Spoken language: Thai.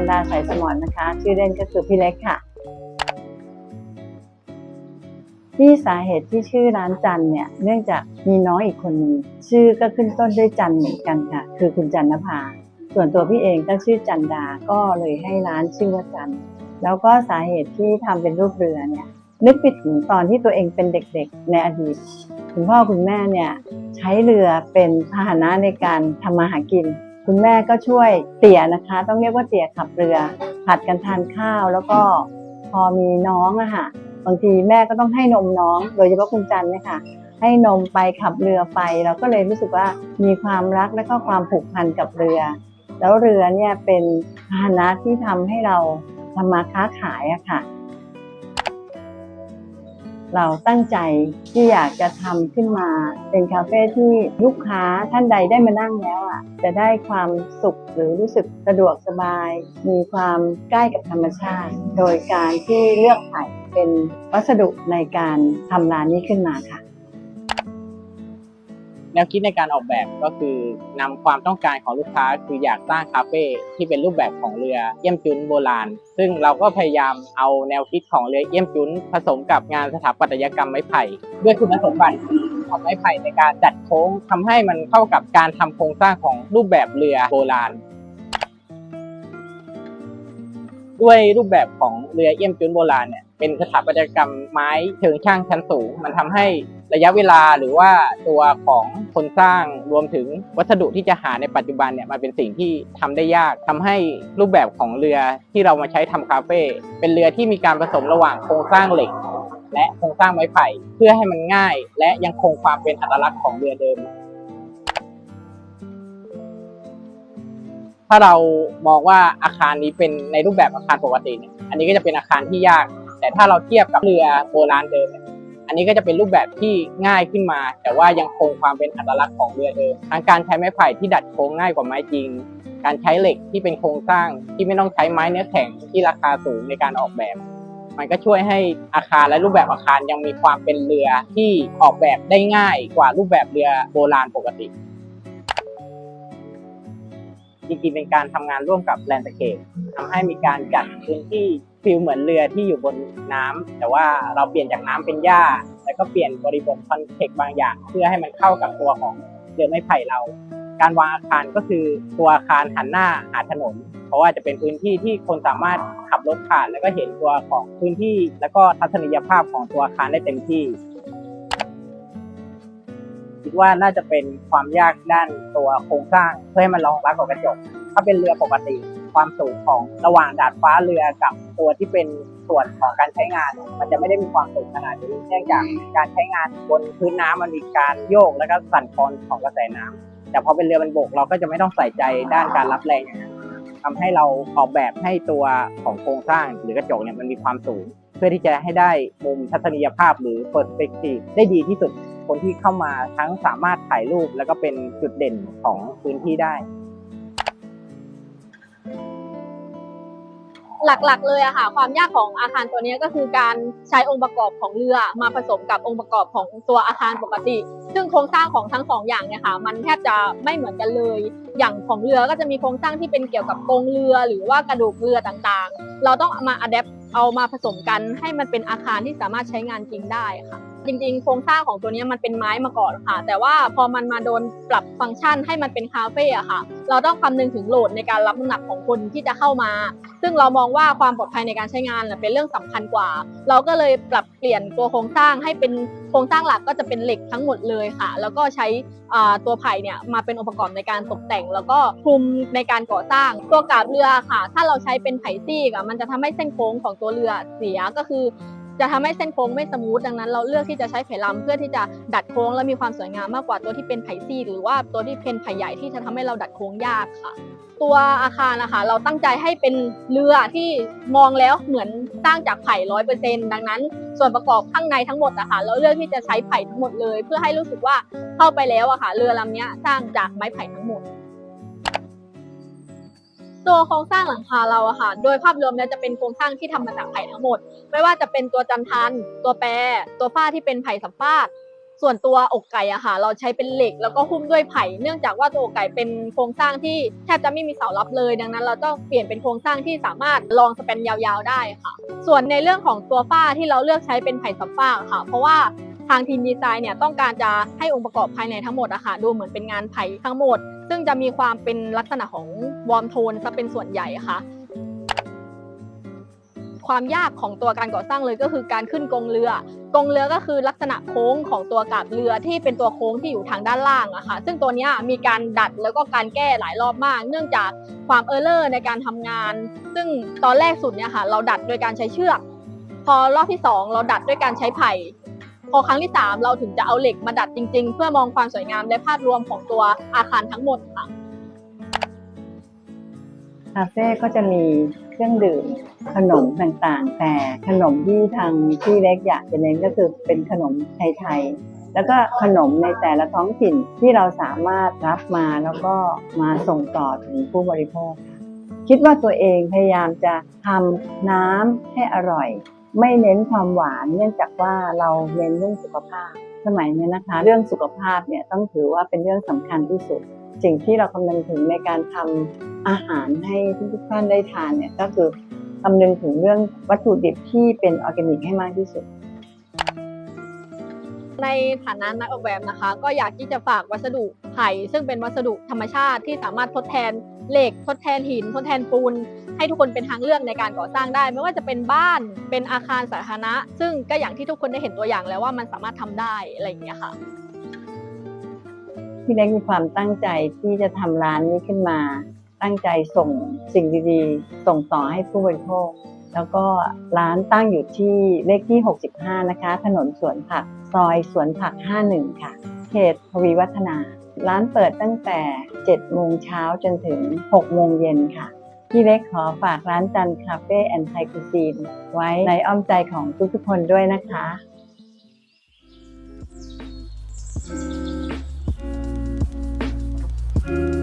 นดาสายสมอนนะคะ ชื่อเล่นก็คือพี่เล็กค่ะ ที่สาเหตุที่ชื่อร้านจันเนี่ย เนื่องจากมีน้องอีกคนนึงชื่อก็ขึ้นต้นด้วยจันเหมือนกันค่ะ คือคุณจันนภา ส่วนตัวพี่เองก็ชื่อจันดา ก็เลยให้ร้านชื่อว่าจัน แล้วก็สาเหตุที่ทำเป็นรูปเรือเนี่ยนึกไปถึงตอนที่ตัวเองเป็นเด็กๆ ในอดีต คุณพ่อคุณแม่เนี่ยใช้เรือเป็นพาหนะในการทำมาหากิน คุณแม่ก็ช่วยเตี่ยนะคะ ต้องเรียกว่าเตี่ยขับเรือ ผัดกันทานข้าวแล้วก็พอมีน้องอะค่ะบางทีแม่ก็ต้องให้นมน้อง โดยเฉพาะคุณจันเนี่ยค่ะ ให้นมไปขับเรือไป เราก็เลยรู้สึกว่ามีความรักและก็ความผูกพันกับเรือ แล้วเรือเนี่ยเป็นพาหนะที่ทำให้เราทำมาค้าขายอะค่ะ เราตั้งใจที่อยากจะทำขึ้นมาเป็นคาเฟ่ที่ลูกค้าท่านใดได้มานั่งแล้วอะจะได้ความสุขหรือรู้สึกสะดวกสบาย มีความใกล้กับธรรมชาติ โดยการที่เลือกไผ่เป็นวัสดุในการทำร้านนี้ขึ้นมาค่ะ แนวคิดในการออกแบบก็คือนำความต้องการของลูกค้าคืออยากสร้างคาเฟ่ที่เป็นรูปแบบของเรือเยี่ยมจุนโบราณ ซึ่งเราก็พยายามเอาแนวคิดของเรือเยี่ยมจุนผสมกับงานสถาปัตยกรรมไม้ไผ่ด้วยคุณสมบัติของไม้ไผ่ในการจัดโค้งทำให้มันเข้ากับการทำโครงสร้างของรูปแบบเรือโบราณด้วยรูปแบบของเรือเอี่ยมจุนโบราณเนี่ย เป็นสถาปัตยกรรมไม้เชิงช่างชั้นสูง มันทำให้ระยะเวลาหรือว่าตัวของคนสร้างรวมถึงวัสดุที่จะหาในปัจจุบันเนี่ยมันเป็นสิ่งที่ทำได้ยากทำให้รูปแบบของเรือที่เรามาใช้ทำคาเฟ่เป็นเรือที่มีการผสมระหว่างโครงสร้างเหล็ก และโครงสร้างไม้ไผ่เพื่อให้มันง่าย และยังคงความเป็นอัตลักษณ์ของเรือเดิม ถ้าเรามองว่าอาคารนี้เป็นในรูปแบบอาคารปกติเนี่ยอันนี้ก็จะเป็นอาคารที่ยาก แต่ถ้าเราเทียบกับเรือโบราณเดิมเนี่ยอันนี้ก็จะเป็นรูปแบบที่ง่ายขึ้นมา แต่ว่ายังคงความเป็นอัตลักษณ์ของเรือเดิมทั้งการใช้ไม้ไผ่ที่ดัดโค้งง่ายกว่าไม้จริง การใช้เหล็กที่เป็นโครงสร้างที่ไม่ต้องใช้ไม้เนื้อแข็งที่ราคาสูงในการออกแบบ มันก็ช่วยให้อาคารและรูปแบบอาคารยังมีความเป็นเรือที่ออกแบบได้ง่ายกว่ารูปแบบเรือโบราณปกติ จริงๆเป็นการทำงานร่วมกับแลนด์สเคปทำให้มีการจัดพื้นที่ฟิลเหมือนเรือที่อยู่บนน้ำแต่ว่าเราเปลี่ยนจากน้ำเป็นหญ้า แล้วก็เปลี่ยนบริบทคอนเทกต์บางอย่าง เพื่อให้มันเข้ากับตัวของเรือไม้ไผ่เรา การวางอาคารก็คือตัวอาคารหันหน้าหาถนน เพราะว่าจะเป็นพื้นที่ที่คนสามารถขับรถผ่าน แล้วก็เห็นตัวของพื้นที่ แล้วก็ทัศนียภาพของตัวอาคารได้เต็มที่ ดว่าน่าจะเป็นความยากด้านตัวโครงสร้าง เพื่อให้มันรองรับกับกระจก ถ้าเป็นเรือปกติ ความสูงของระหว่างดาดฟ้าเรือกับตัวที่เป็นส่วนของการใช้งาน มันจะไม่ได้มีความสูงขนาดนี้เนื่องจากการใช้งานบนพื้นน้ำมันมีการโยกแล้วก็สั่นคลอนของกระแสน้ำแต่พอเป็นเรือบนบกเราก็จะไม่ต้องใส่ใจด้านการรับแรงอย่างนั้นทำให้เราออกแบบให้ตัวของโครงสร้างหรือกระจกเนี่ยมันมีความสูง เพื่อที่จะให้ได้มุมทัศนียภาพหรือเปอร์สเปกทีฟได้ดีที่สุด คนที่เข้ามาทั้งสามารถถ่ายรูปแล้วก็เป็นจุดเด่นของพื้นที่ได้ หลักๆ เลยอะค่ะ ความยากของอาคารตัวนี้ก็คือการใช้องค์ประกอบของเรือมาผสมกับองค์ประกอบของตัวอาคารปกติ ซึ่งโครงสร้างของทั้งสองอย่างเนี่ยค่ะมันแทบจะไม่เหมือนกันเลย อย่างของเรือก็จะมีโครงสร้างที่เป็นเกี่ยวกับกรงเรือ หรือว่ากระดูกเรือต่างๆ เราต้องมาอัดแอปเอามาผสมกันให้มันเป็นอาคารที่สามารถใช้งานจริงได้ค่ะ จริงๆ โครงสร้างของตัวนี้มันเป็นไม้มาก่อนค่ะ แต่ว่าพอมันมาโดนปรับฟังก์ชันให้มันเป็นคาเฟ่อะค่ะ เราต้องคำนึงถึงโหลดในการรับน้ำหนักของคนที่จะเข้ามา ซึ่งเรามองว่าความปลอดภัยในการใช้งานเป็นเรื่องสำคัญกว่า เราก็เลยปรับเปลี่ยนตัวโครงสร้างให้เป็นโครงสร้างหลักก็จะเป็นเหล็กทั้งหมดเลยค่ะ แล้วก็ใช้ตัวไผ่เนี่ยมาเป็นองค์ประกอบในการตกแต่ง แล้วก็คลุมในการก่อสร้างตัวกาบเรือค่ะ ถ้าเราใช้เป็นไผ่ซีกอะมันจะทำให้เส้นโค้งของตัวเรือเสียก็คือ จะทำให้เส้นโค้งไม่สมูทดังนั้น เราเลือกที่จะใช้ไผ่ลำเพื่อที่จะดัดโค้งและมีความสวยงามมากกว่าตัวที่เป็นไผ่ซีกหรือว่าตัวที่เป็นไผ่ใหญ่ที่จะทำให้เราดัดโค้งยากค่ะ ตัวอาคารนะคะเราตั้งใจให้เป็นเรือที่มองแล้วเหมือนสร้างจากไผ่ร้อยเปอร์เซ็นดังนั้น ส่วนประกอบข้างในทั้งหมดอะคะเราเลือกที่จะใช้ไผ่ทั้งหมดเลย เพื่อให้รู้สึกว่าเข้าไปแล้วอะค่ะเรือลำนี้สร้างจากไม้ไผ่ทั้งหมด ตัวโครงสร้างหลังคาเราอะค่ะ โดยภาพรวมแล้วจะเป็นโครงสร้างที่ทำมาจากไผ่ทั้งหมด ไม่ว่าจะเป็นตัวจันทัน ตัวแปร ตัวฝ้าที่เป็นไผ่สัมฟาดส่วนตัวอกไก่อะค่ะเราใช้เป็นเหล็กแล้วก็หุ้มด้วยไผ่ เนื่องจากว่าตัวอกไก่เป็นโครงสร้างที่แทบจะไม่มีเสารับเลย ดังนั้น เราต้องเปลี่ยนเป็นโครงสร้างที่สามารถรองสแปนยาวๆได้ค่ะ ส่วนในเรื่องของตัวฝ้าที่เราเลือกใช้เป็นไผ่สับฟ้าค่ะ เพราะว่า ทางทีมดีไซน์เนี่ยต้องการจะให้องค์ประกอบภายในทั้งหมดอะค่ะดูเหมือนเป็นงานไผ่ทั้งหมด ซึ่งจะมีความเป็นลักษณะของวอร์มโทนซะเป็นส่วนใหญ่ค่ะความยากของตัวการก่อสร้างเลยก็คือการขึ้นกงเรือ กงเรือก็คือลักษณะโค้งของตัวกาบเรือที่เป็นตัวโค้งที่อยู่ทางด้านล่างอะค่ะ ซึ่งตัวนี้มีการดัดแล้วก็การแก้หลายรอบมาก เนื่องจากความเออร์เลอร์ในการทำงาน ซึ่งตอนแรกสุดเนี่ยค่ะ เราดัดโดยการใช้เชือก พอรอบที่สองเราดัดด้วยการใช้ไผ่ พอครั้งที่สามเราถึงจะเอาเหล็กมาดัดจริง ๆ เพื่อมองความสวยงามและภาพรวมของตัวอาคารทั้งหมดค่ะ คาเฟ่ก็จะมีเครื่องดื่มขนมต่างๆ แต่ขนมที่ทางที่เล็กอยากจะเน้นก็คือเป็นขนมไทยๆแล้วก็ขนมในแต่ละท้องถิ่นที่เราสามารถรับมาแล้วก็มาส่งต่อถึงผู้บริโภคค่ะคิดว่าตัวเองพยายามจะทำน้ำให้อร่อย ไม่เน้นความหวาน เนื่องจากว่าเราเน้นเรื่องสุขภาพ สมัยนี้นะคะ เรื่องสุขภาพเนี่ยต้องถือว่าเป็นเรื่องสำคัญที่สุด สิ่งที่เราคำนึงถึงในการทำอาหารให้ทุกท่านได้ทานเนี่ยก็คือคำนึงถึงเรื่องวัตถุดิบที่เป็นออร์แกนิกให้มากที่สุด ในฐานะนักออกแบบนะคะ ก็อยากที่จะฝากวัสดุไผ่ซึ่งเป็นวัสดุธรรมชาติที่สามารถทดแทนเหล็ก ทดแทนหิน ทดแทนปูน ให้ทุกคนเป็นทางเลือกในการก่อสร้างได้ ไม่ว่าจะเป็นบ้านเป็นอาคารสาธารณะ ซึ่งก็อย่างที่ทุกคนได้เห็นตัวอย่างแล้วว่ามันสามารถทำได้อะไรอย่างเงี้ยค่ะพี่เล็กมีความตั้งใจที่จะทำร้านนี้ขึ้นมา ตั้งใจส่งสิ่งดีๆ ส่งต่อให้ผู้บริโภค แล้วก็ร้านตั้งอยู่ที่เลขที่ 65 นะคะ ถนนสวนผัก ซอยสวนผัก 51 ค่ะ เขตพวีวัฒนา ร้านเปิดตั้งแต่ 7 โมงเช้าจนถึง 6 โมงเย็นค่ะ พี่เล็กขอฝากร้านจันคาเฟ่แอนด์ไทคูซีนไว้ในอ้อมใจของทุกทุกคนด้วยนะคะう。